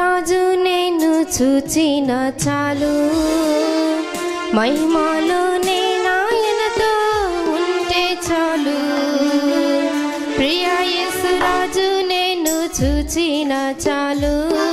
రాజు నేను చూచిన చాలు. మహిమలో నాయనతో ఉంటే చాలు. ప్రియ యేసు రాజు నేను చూచిన చాలు.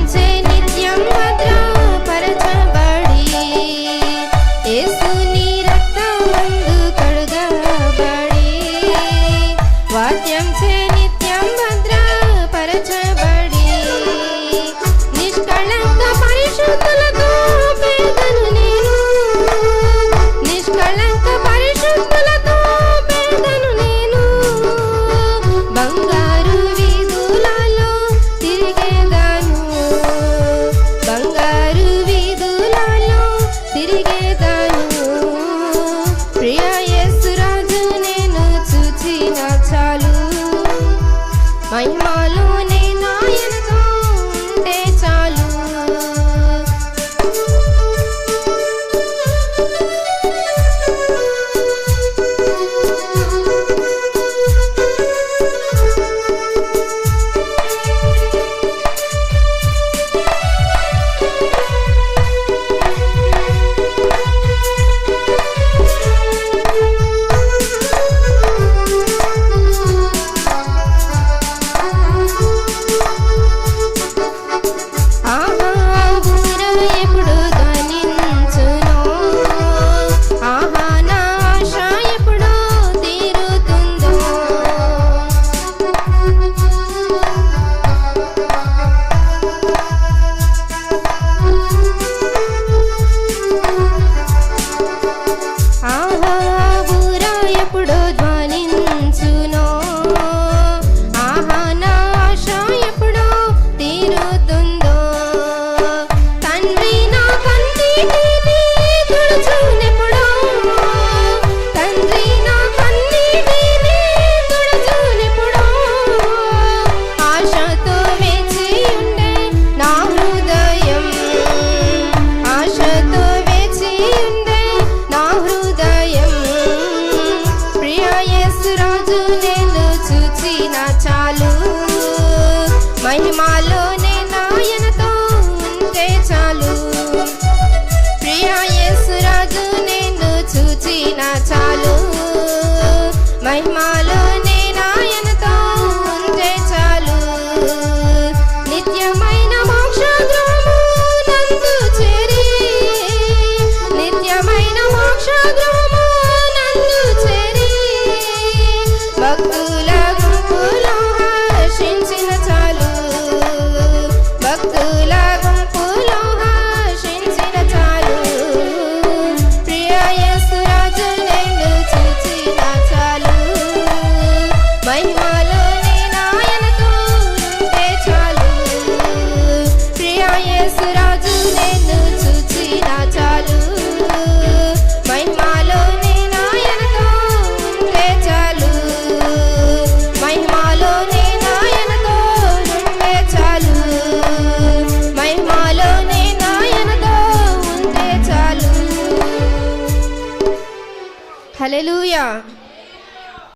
ante nityam మహిమాలోనే నాయనతో ఉంటే చాలు. ప్రియా నేను చూచిన చాలు. మహిమాలో 呀。